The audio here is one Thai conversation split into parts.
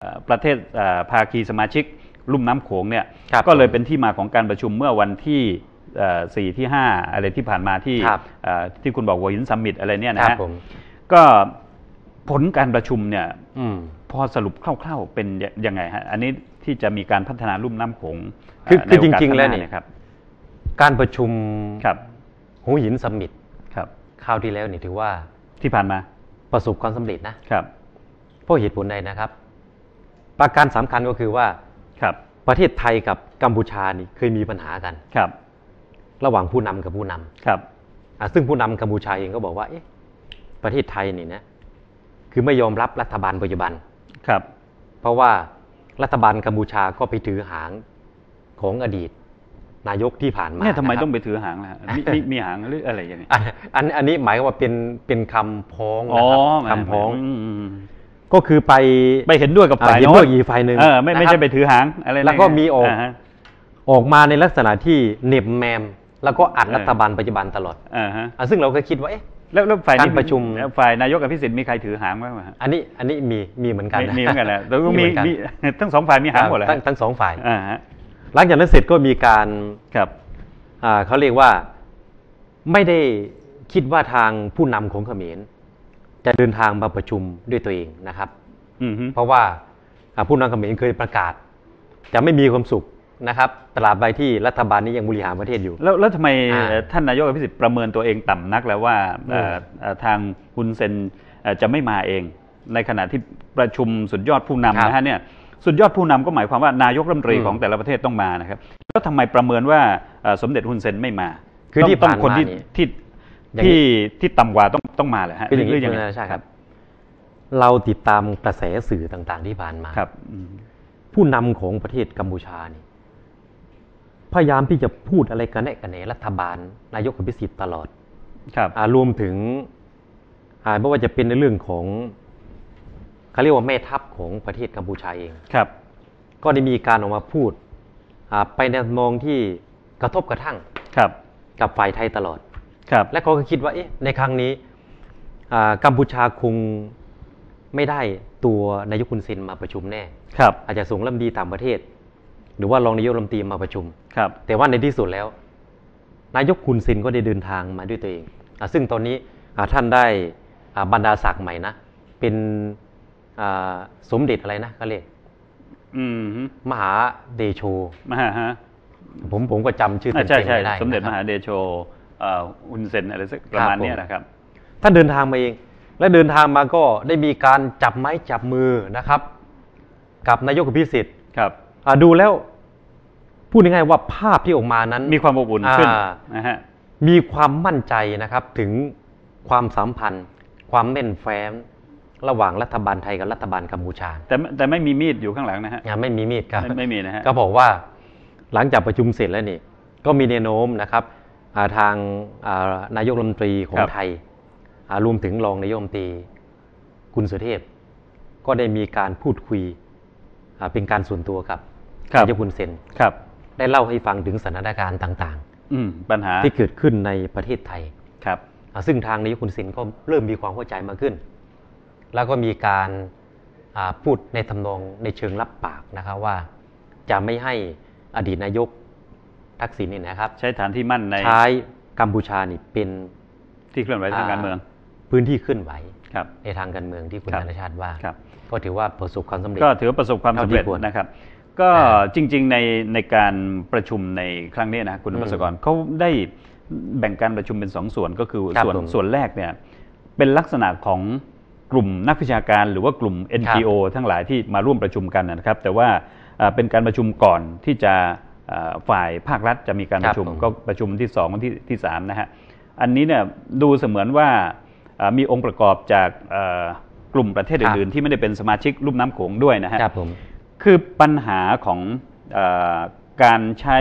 เอ่อประเทศเอ่อภาคีสมาชิกลุ่มน้ำโขงเนี่ยครับก็เลยเป็นที่มาของการประชุมเมื่อวันที่เอ่อสี่ที่ห้าอะไรที่ผ่านมาที่ครับเอ่อที่คุณบอกหัวหินซัมมิตอะไรเนี่ยคนะรับฮะผมก็ผลการประชุมเนี่ยอืมพอสรุปคร่าวๆเป็นยังไงฮะอันนี้ที่จะมีการพัฒนาลุ่มน้ำโขงคือเในคือจโกาสริงๆข้าแล้วหาเนี่ยครับ การประชุมครับหูหินสมิตครับคราวที่แล้วนี่ถือว่าที่ผ่านมาประสบความสำเร็จนะครับเพราะเหตุผลใดนะครับ ประการสำคัญก็คือว่าครับประเทศไทยกับกัมพูชานี่เคยมีปัญหากันครับ ระหว่างผู้นำกับผู้นำครับอะซึ่งผู้นำกัมพูชาเองก็บอกว่าเอ๊ะประเทศไทยนี่นะคือไม่ยอมรับรัฐบาลปัจจุบันครับ เพราะว่ารัฐบาลกัมพูชาก็ไปถือหางของอดีต นายกที่ผ่านมาเนี่ยทำไมะครับต้องไปถือหางล่ะมีมีมีหางหรืออะไรอย่างเงี้ยอันอันอันนี้หมายความว่าเป็นเป็นคำพ้องอ๋อนะครับคำพ้องมอืม ก็คือไปไปเห็นด้วยกับฝ่ายอ่าเห็นโน้ด้วยอีกฝ่ายหนึ่งเออไม่ไม่นะครับใช่ไปถือหางอะไรนะแล้วก็มีออกาฮะออกมาในลักษณะที่เหน็บแมม แล้วก็อัดเออรัฐบาลปัจจุบันตลอดอ่าฮะอะซึ่งเราก็คิดว่าเอ๊ะแล้วแล้วฝ่ายนี้การประชุมแล้วฝ่ายนายกกับพิสิทธิ์มีใครถือหางบ้างไหมฮะอันนี้อันนี้มีมีเหมือนกันมีนะมีเหมือนกันแหละแล้วก็มีมีเหมือนกันมีทั้งสองฝ่ายมีหางหมดเลยทั้งทั้งสองฝ่ายอ่าฮะหลังจากนั้นเสร็จก็มีการครับอ่าเขาเรียกว่าไม่ได้คิดว่าทางผู้นำของเขมร จะเดินทางมาประชุมด้วยตัวเองนะครับอืมฮึเพราะว่าอ่าผู้นำเขมรเคยประกาศ จะไม่มีความสุขนะครับตราบใดที่รัฐบาลนี้ยังบริหารประเทศอยู่ แล้วแล้วทำไมอ่าท่านนายกกับพิสิทธิ์ประเมินตัวเองต่ำนักแล้วว่าเอ่ออืมเอ่อทางฮุนเซนเอ่อจะไม่มาเอง ในขณะที่ประชุมสุดยอดผู้นำนะฮะเนี่ยสุดยอดผู้นำก็หมายความว่านายกรัฐมนตรีอืมของแต่ละประเทศต้องมานะครับแล้วทำไมประเมินว่าเอ่อสมเด็จฮุนเซนไม่มา คือต้องที่ต้องผ่านคนที่มานี่ที่อย่างนี้ ที่ที่ต่ำกว่าต้องต้องมาเลยฮะคืออย่างหรืนี้ยังคุณไงนาชาครับ เราติดตามกระแสสื่อต่าง ๆ ที่ผ่านมาครับอืมผู้นำของประเทศกัมพูชานี่พยายามที่จะพูดอะไรกันแน่กันแหนรัฐบาล นายกอภิสิทธิ์ตลอด ครับอารวมถึงอ่าไม่ว่าจะเป็นในเรื่องของเขาเรียกว่าแม่ทัพของประเทศกัมพูชาเองครับ ก็ได้มีการออกมาพูดอ่าไปในมองที่กระทบกระทั่งครับ กับฝ่ายไทยตลอดครับ และเขาก็คิดว่าเอ๊ะในครั้งนี้อ่ากัมพูชาคงไม่ได้ตัวนายกคุนเซนมาประชุมแน่ครับ อาจจะส่งรัฐมนตรีต่างประเทศ หรือว่ารองนายกรัฐมนตรีมาประชุมครับ แต่ว่าในที่สุดแล้ว นายกคุนเซนก็ได้เดินทางมาด้วยตัวเองอาซึ่งตอนนี้อ่าท่านได้อ่าบรรดาศักดิ์ใหม่นะ เป็นอ่าสมเด็จอะไรนะก็เรียกอืมฮึมหาเดโชมหาฮะผมผมก็จำชื่ออ่าเต็มใช่ๆใช่ไม่ได้สมเด็จมนะครับหาเดโชเอ่อฮุนเซนอะไรสักประมาณครับผมเนี้ยนะครับท่านเดินทางมาเอง และเดินทางมาก็ได้มีการจับไม้จับมือนะครับ กับนายกอภิสิทธิ์ครับอ่าดูแล้วพูดง่ายๆว่าภาพที่ออกมานั้น มีความอบอุ่นขึ้นอ่านะฮะมีความมั่นใจนะครับถึงความสัมพันธ์ ความแน่นแฟ้มระหว่างรัฐบาลไทยกับรัฐบาลกัมพูชา แต่ไม่แต่ไม่มีมีดอยู่ข้างหลังนะฮะอ่าไม่มีมีดครับไม่ไม่มีนะฮะก็บอกว่าหลังจากประชุมเสร็จแล้วนี่ ก็มีแนวโน้มนะครับอ่า ทางอ่านายกรัฐมนตรีของไทยอ่ารวมถึงรองนายกรัฐมนตรีคุณสุเทพ ก็ได้มีการพูดคุยอ่าเป็นการส่วนตัวกับครับนายกคุณเซนครับ ได้เล่าให้ฟังถึงสถานการณ์ต่างอืมปัญหาๆที่เกิดขึ้นในประเทศไทยครับอ่าซึ่งทางนายกคุณเซนก็เริ่มมีความเข้าใจมากขึ้น แล้วก็มีการอ่าพูดในทำนองในเชิงรับปากนะครับว่า จะไม่ให้อดีตนายก ทักษิณนี่นะครับ ใช้ฐานที่มั่นในใช้กัมพูชานี่เป็นที่เคลื่อนไหวทางการเมือง พื้นที่เคลื่อนไหวครับในทางการเมืองที่คุณครับธนชาติว่าครับก็ถือว่าประสบความสำเร็จก็ถือว่าประสบความสำเร็จเท่าที่ควรนะครับ ก็อ่าจริงๆในในการประชุมในครั้งนี้นะคุณอืมมัสกรเขาได้แบ่งการประชุมเป็นสองส่วนก็คือครับส่วนผมส่วนแรกเนี่ยเป็นลักษณะของกลุ่มนักวิชาการหรือว่ากลุ่ม NGO ทั้งหลายที่มาร่วมประชุมกันนะครับ แต่ว่าอ่าเป็นการประชุมก่อนที่จะอ่า ฝ่ายภาครัฐจะมีการประชุมครับผมก็ประชุมที่สองวันที่ที่สามนะฮะอันนี้เนี่ยดูเสมือนว่าอ่ามีองค์ประกอบจากอ่ากลุ่มประเทศอื่นๆ ที่ไม่ได้เป็นสมาชิกลุ่มน้ำโขงด้วยนะฮะครับผมคือปัญหาของเออการใช้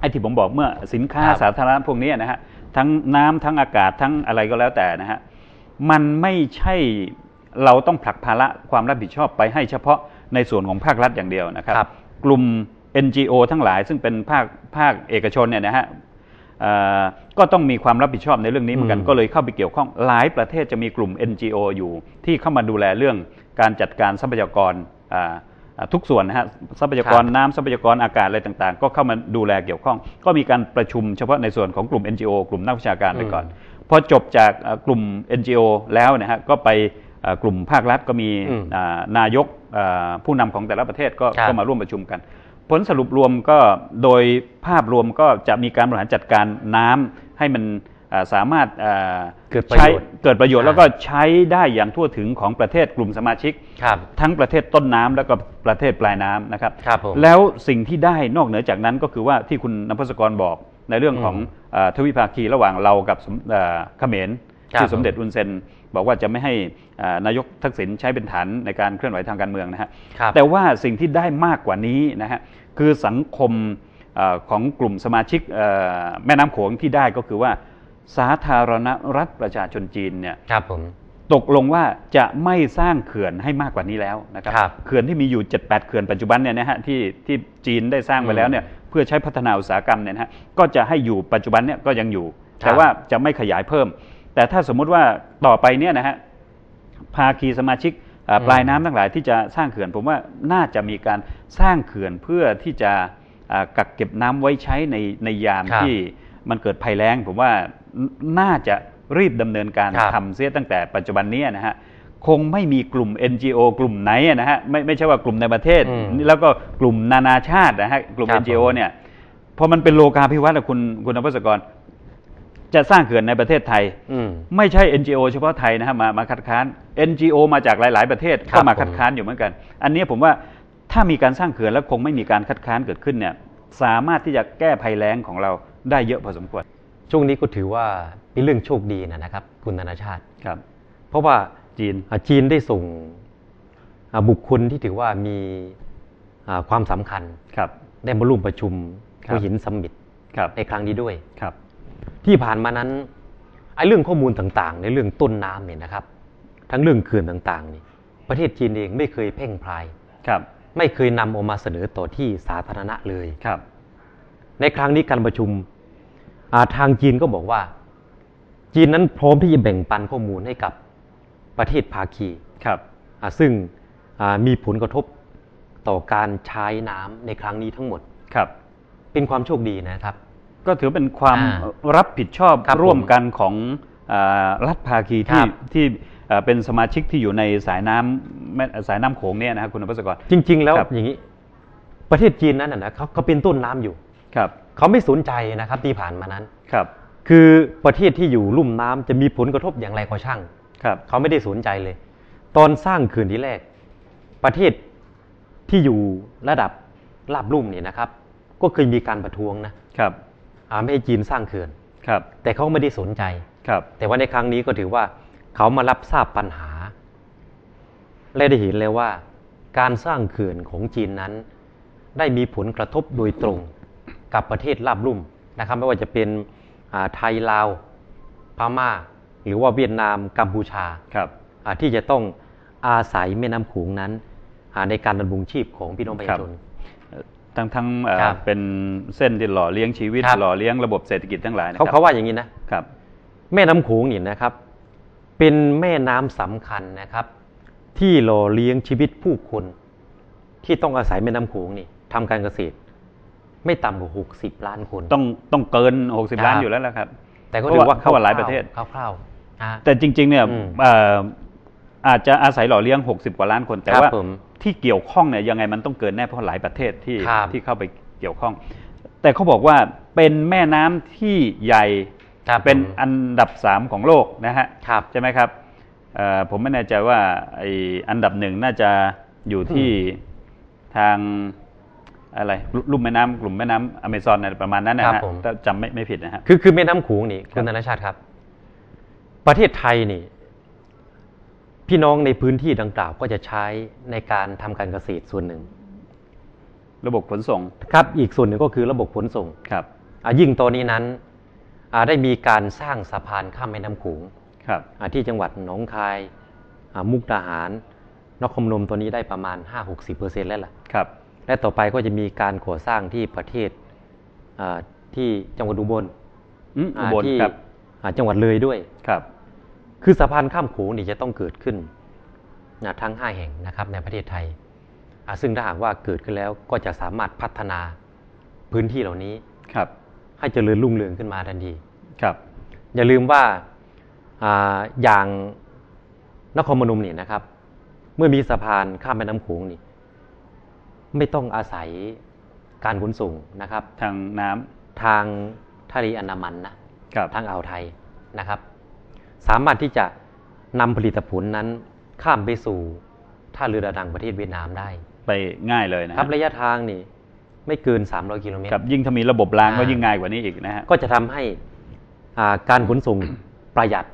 ไอ้ที่ผมบอกเมื่อสินค้าครับสาธารณะพวกนี้นะฮะทั้งน้ำทั้งอากาศทั้งอะไรก็แล้วแต่นะฮะมันไม่ใช่เราต้องผลักภาระความรับผิดชอบไปให้เฉพาะในส่วนของภาครัฐอย่างเดียวนะครับครับกลุ่ม NGO ทั้งหลายซึ่งเป็นภาคภาคเอกชนเนี่ยนะฮะเอ่อก็ต้องมีความรับผิดชอบในเรื่องนี้เหมือนกันอืมก็เลยเข้าไปเกี่ยวข้องหลายประเทศจะมีกลุ่ม NGO อยู่ ที่เข้ามาดูแลเรื่องการจัดการทรัพยากรอ่าอ่าทุกส่วนนะฮะทรัพยากรน้ำทรัพยากรอากาศอะไรต่างๆ ก็เข้ามาดูแลเกี่ยวข้อง ก็มีการประชุมเฉพาะในส่วนของกลุ่ม NGO กลุ่มนักวิชาการไปก่อนพอจบจากเอ่อกลุ่ม NGO แล้วนะฮะก็ไปเอ่อกลุ่มภาครัฐก็มีอืมอ่านายกอ่าผู้นำของแต่ละประเทศก็ครับก็มาร่วมประชุมกัน ผลสรุปรวมก็โดยภาพรวมก็จะมีการบริหารจัดการน้ำให้มันอ่าสามารถอ่าเกิดประใช้โยชน์เกิดประโยชน์อ่าแล้วก็ใช้ได้อย่างทั่วถึงของประเทศกลุ่มสมาชิกครับทั้งประเทศต้นน้ำแล้วก็ประเทศปลายน้ำนะครับครับผมแล้วสิ่งที่ได้นอกเหนือจากนั้นก็คือว่าที่คุณนภัสกรบอกในเรื่องของอืมเอ่อทวิภาคีระหว่างเรากับสมเอ่อเขมรครับที่สมเด็จอุนเซน บอกว่าจะไม่ให้อ่านายกทักษิณใช้เป็นฐานในการเคลื่อนไหวทางการเมืองนะฮะครับแต่ว่าสิ่งที่ได้มากกว่านี้นะฮะคือสังคมเออของกลุ่มสมาชิกเอ่อแม่น้ำโขงที่ได้ก็คือว่าสาธารณรัฐประชาชนจีนเนี่ยครับผมตกลงว่าจะไม่สร้างเขื่อนให้มากกว่านี้แล้วนะครับครับเขื่อนที่มีอยู่ 7-8 เขื่อนปัจจุบันเนี่ยนะฮะที่ที่จีนได้สร้างไปแล้วเนี่ยเพื่อใช้พัฒนาอุตสาหกรรมเนี่ยนะฮะก็จะให้อยู่ปัจจุบันเนี่ยก็ยังอยู่ครับแต่ว่าจะไม่ขยายเพิ่ม แต่ถ้าสมมุติว่าต่อไปเนี่ยนะฮะภาคีสมาชิกเอ่ออืมปลายน้ำทั้งหลายที่จะสร้างเขื่อนผมว่าน่าจะมีการสร้างเขื่อนเพื่อที่จะอ่ากักเก็บน้ำไว้ใช้ในในยามครับที่มันเกิดภัยแล้ง ผมว่าน่าจะรีบดำเนินการครับทำเสียตั้งแต่ปัจจุบันเนี้นะฮะคงไม่มีกลุ่ม NGO กลุ่มไหนอะนะฮะไม่ไม่ใช่ว่ากลุ่มในประเทศอืมแล้วก็กลุ่มนานาชาตินะฮะกลุ่มครับ NGO ผมเนี่ยพอมันเป็นโลกาภิวัตน์อะคุณคุณนภัสกร จะสร้างเขื่อนในประเทศไทยอืมไม่ใช่ NGO เฉพาะไทยนะฮะมามาคัดค้าน NGO มาจากหลาย ๆ ประเทศครับก็มาผมคัดค้านอยู่เหมือนกัน อันนี้ผมว่าถ้ามีการสร้างเขื่อนแล้วคงไม่มีการคัดค้านเกิดขึ้นเนี่ยสามารถที่จะแก้ภัยแล้งของเราได้เยอะพอสมควร ช่วงนี้ก็ถือว่าเป็นเรื่องโชคดีนะครับ คุณธนาชาติครับ เพราะว่าจีนอ่าจีนได้ส่งอ่าบุคคลที่ถือว่ามีอ่าความสำคัญครับ ได้มาร่วมประชุมครับหัวหินซัมมิตครับในครั้งนี้ด้วยครับ ที่ผ่านมานั้นไอ้เรื่องข้อมูลต่างๆ ในเรื่องต้นน้ำเนี่ยนะครับ ทั้งเรื่องเขื่อนต่างๆนี่ประเทศจีนเองไม่เคยเพ่งพลายครับไม่เคยนำออกมาเสนอต่อที่สาธารณะเลยครับ ในครั้งนี้การประชุมอ่าทางจีนก็บอกว่า จีนนั้นพร้อมที่จะแบ่งปันข้อมูลให้กับประเทศภาคีครับอ่าซึ่งอ่ามีผลกระทบต่อการใช้น้ำในครั้งนี้ทั้งหมดครับ เป็นความโชคดีนะครับ ก็ถือเป็นความอ่ารับผิดชอบครับร่วมผมกันของอารัฐภาคีครัที่บที่อ่าเป็นสมาชิกที่อยู่ในสายน้ำแม่สายน้ำโขงเนี่ยนะครับคุณนภัสกรจริง ๆ แล้วครับอย่างนี้ ประเทศจีนนั้นนะนะเขาเขาเป็นต้นน้ำอยู่ครับเขาไม่สนใจนะครับที่ผ่านมานั้นครับ คือประเทศที่อยู่ลุ่มน้ำจะมีผลกระทบอย่างไรก็ช่างครับเขาไม่ได้สนใจเลย ตอนสร้างเขื่อนที่แรก ประเทศที่อยู่ระดับลาบลุ่มเนี่ยนะครับ ก็เคยมีการประท้วงนะครับ อ่าไม่ให้จีนสร้างเขื่อนครับ แต่เขาไม่ได้สนใจครับ แต่ว่าในครั้งนี้ก็ถือว่าเขามารับทราบปัญหา และได้เห็นเลยว่า การสร้างเขื่อนของจีนนั้น ได้มีผลกระทบโดยตรงกับประเทศราบลุ่มนะครับ ไม่ว่าจะเป็นอ่าไทยลาวพม่า หรือว่าเวียดนามกัมพูชาครับอ่าที่จะต้องอาศัยแม่น้ำโขงนั้นอ่าในการดำรงชีพของพี่น้องประชาชน ทั้งทั้งเอ่อครับ เป็นเส้นที่หล่อเลี้ยงชีวิตครับหล่อเลี้ยงระบบเศรษฐกิจทั้งหลายนะคเขารับเขาว่าอย่างนี้นะ ครับ แม่น้ำโขงนี่นะครับ เป็นแม่น้ำสำคัญนะครับ ที่หล่อเลี้ยงชีวิตผู้คน ที่ต้องอาศัยแม่น้ำโขงนี่ทำการเกษตร ไม่ต่ำกว่า60 ล้านคน ต้องต้องเกิน 60 ล้านครับ อยู่แล้วละครับ แต่ก็ถือว่าเพราะว่าเข้ากับหลายประเทศ คร่าวๆอ่าแต่จริงๆเนี่ยอืมเอ่ออาจจะอาศัยหล่อเลี้ยง 60 กว่าล้านคน แต่ครับว่าผม ที่เกี่ยวข้องเนี่ยยังไงมันต้องเกินแน่เพราะหลายประเทศที่ครับ ที่เข้าไปเกี่ยวข้อง แต่เขาบอกว่าเป็นแม่น้ำที่ใหญ่ครับเป็นผมอันดับสามของโลกนะฮะ ครับ ใช่ไหมครับเอ่อผมไม่แน่ใจว่าไออันดับหนึ่งน่าจะอยู่ที่ทางอะไรลุลุ่มแม่น้ำกลุ่มแม่น้ำอเมซอนอะไรประมาณนั้นนะครัฮะบผม ถ้าจำไม่ไม่ผิดนะฮะ คือคือแม่น้ำโขงนี่ครัคุบณธนชาติครับ ประเทศไทยนี่ พี่น้องในพื้นที่ดังกล่าวก็จะใช้ในการทำการเกษตรส่วนหนึ่ง ระบบขนส่งครับ อีกส่วนหนึ่งก็คือระบบขนส่งครับอ่ายิ่งตอนนี้นั้นอ่าได้มีการสร้างสะพานข้ามแม่น้ำโขงครับอ่าที่จังหวัดหนองคายอ่ามุกดาหาร นครพนมตัวนี้ได้ประมาณ 5-60%แล้วล่ะครับ และต่อไปก็จะมีการก่อสร้างที่ประเทศอ่าที่จังหวัดอุบลอืมอุอ่าบลที่ครับอ่าจังหวัดเลยด้วยครับ คือสะพานข้ามโขงนี่จะต้องเกิดขึ้นนะทั้ง 5 แห่งนะครับในประเทศไทยอ่าซึ่งถ้าหากว่าเกิดขึ้นแล้วก็จะสามารถพัฒนาพื้นที่เหล่านี้ครับให้เจริญรุ่งเรืองขึ้นมาทันทีครับ อย่าลืมว่าอาอย่างนครพนมเนี่ยนะครับ เมื่อมีสะพานข้ามแม่น้ำโขงนี่ไม่ต้องอาศัยการขนส่งนะครับ ทางน้ำทางทะเลอันดามันนะครับทางอ่าวไทยนะครับ สามารถที่จะนำผลิตผลนั้นข้ามไปสู่ท่าเรือดานังประเทศเวียดนามได้ ไปง่ายเลยนะคครัรับบระยะทางนี่ไม่เกิน 300 กิโลเมตรครับยิ่งถ้ามีระบบรางก็อ่ายิ่ยิ่งง่ายกว่านี้อีกนะฮะก็จะทำให้อ่าการขนส่งประหยัด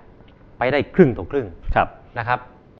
ไปได้ครึ่งต่อครึ่งครับนะครับ